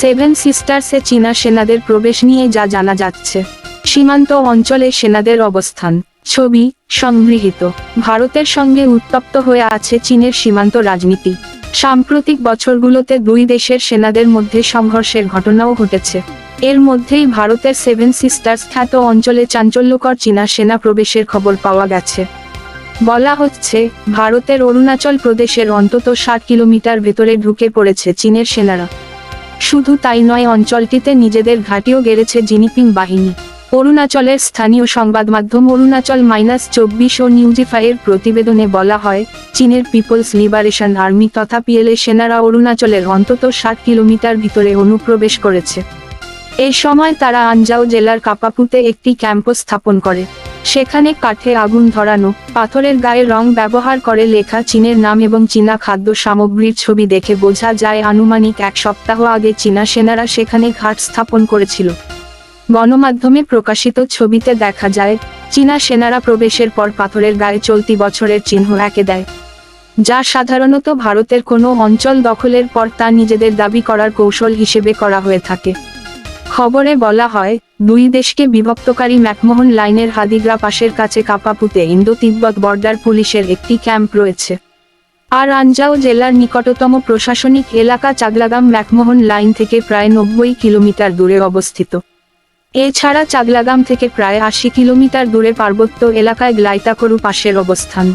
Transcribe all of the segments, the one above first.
Seven সিস্টার্সে চীনা সেনাদের প্রবেশ নিয়ে যা জানা যাচ্ছে। সীমান্ত অঞ্চলে সেনাদের অবস্থান। ছবি, সংগৃহীত। ভারতের সঙ্গে উত্তপ্ত হয়ে আছে চীনের সীমান্ত রাজনীতি। সাম্প্রতিক বছরগুলোতে দুই দেশের সেনাদের মধ্যে সংঘর্ষের ঘটনাও ঘটেছে। এর মধ্যেই ভারতের সেভেন সিস্টার্স খ্যাত অঞ্চলে চাঞ্চল্যকর চীনা সেনা প্রবেশের খবর পাওয়া গেছে। বলা হচ্ছে, ভারতের অরুণাচল প্রদেশের অন্তত ষাট কিলোমিটার ভেতরে ঢুকে পড়েছে চীনের সেনারা। শুধু তাই নয়, অঞ্চলটিতে নিজেদের ঘাটিও গেড়েছে জিনিপিং বাহিনী। অরুণাচলের স্থানীয় সংবাদ মাধ্যম অরুণাচল মাইনাস চব্বিশ ও নিউজিফাইয়ের প্রতিবেদনে বলা হয়, চীনের পিপলস লিবারেশন আর্মি তথা পিএলএ সেনারা অরুণাচলের অন্তত ষাট কিলোমিটার ভিতরে অনুপ্রবেশ করেছে। এই সময় তারা আঞ্জাও জেলার কাপাপুতে একটি ক্যাম্প স্থাপন করে। সেখানে কাঠে আগুন ধরানো, পাথরের গায়ে রং ব্যবহার করে লেখা চীনের নাম এবং চীনা খাদ্য সামগ্রীর ছবি দেখে বোঝা যায় আনুমানিক এক সপ্তাহ আগে চীনা সেনারা সেখানে ঘাট স্থাপন করেছিল। গণমাধ্যমে প্রকাশিত ছবিতে দেখা যায়, চীনা সেনারা প্রবেশের পর পাথরের গায়ে চলতি বছরের চিহ্ন এঁকে দেয়, যা সাধারণত ভারতের কোনো অঞ্চল দখলের পর তা নিজেদের দাবি করার কৌশল হিসেবে করা হয়ে থাকে। খবরে বলা হয়, দুই দেশকে বিভক্তকারী ম্যাকমোহন লাইনের হাদিগ্রা পাশের কাছে কাপাপুতে ইন্দো তিব্বত বর্ডার পুলিশের একটি ক্যাম্প রয়েছে। আর আঞ্জাও জেলার নিকটতম প্রশাসনিক এলাকা চাগলাগাম ম্যাকমোহন লাইন থেকে প্রায় নব্বই কিলোমিটার দূরে অবস্থিত। এছাড়া চাগলাগাম থেকে প্রায় আশি কিলোমিটার দূরে পার্বত্য এলাকায় গ্লাইতাকরু পাশের অবস্থান।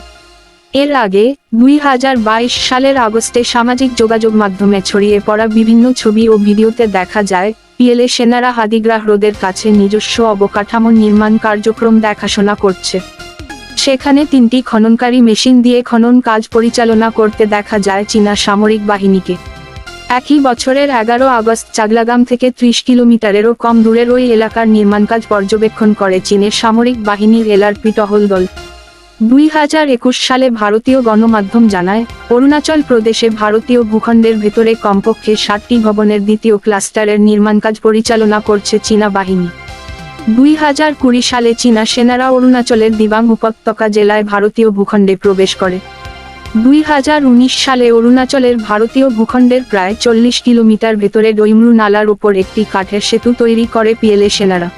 এর আগে দুই হাজার বাইশ সালের আগস্টে সামাজিক যোগাযোগ মাধ্যমে ছড়িয়ে পড়া বিভিন্ন ছবি ও ভিডিওতে দেখা যায় পিএলএ সেনারা হাদিগ্রাহ হ্রদের কাছে নিজস্ব অবকাঠামো নির্মাণ কার্যক্রম দেখাশোনা করছে। সেখানে তিনটি খননকারী মেশিন দিয়ে খনন কাজ পরিচালনা করতে দেখা যায় চীনা সামরিক বাহিনীকে। একই বছরের এগারো আগস্ট চাগলাগাম থেকে ত্রিশ কিলোমিটারেরও কম দূরের ওই এলাকার নির্মাণ কাজ পর্যবেক্ষণ করে চীনের সামরিক বাহিনীর এলআরপি টহল দল। দুই হাজার একুশ সালে ভারতীয় গণমাধ্যম জানায়, অরুণাচল প্রদেশে ভারতীয় ভূখণ্ডের ভেতরে কমপক্ষে ষাটটি ভবনের দ্বিতীয় ক্লাস্টারের নির্মাণ কাজ পরিচালনা করছে চীনা বাহিনী। দুই হাজার কুড়ি সালে চীনা সেনারা অরুণাচলের দিবাং উপত্যকা জেলায় ভারতীয় ভূখণ্ডে প্রবেশ করে। দুই হাজার উনিশ সালে অরুণাচলের ভারতীয় ভূখণ্ডের প্রায় চল্লিশ কিলোমিটার ভেতরে ডৈমরু নালার ওপর একটি কাঠের সেতু তৈরি করে পিএলএ সেনারা।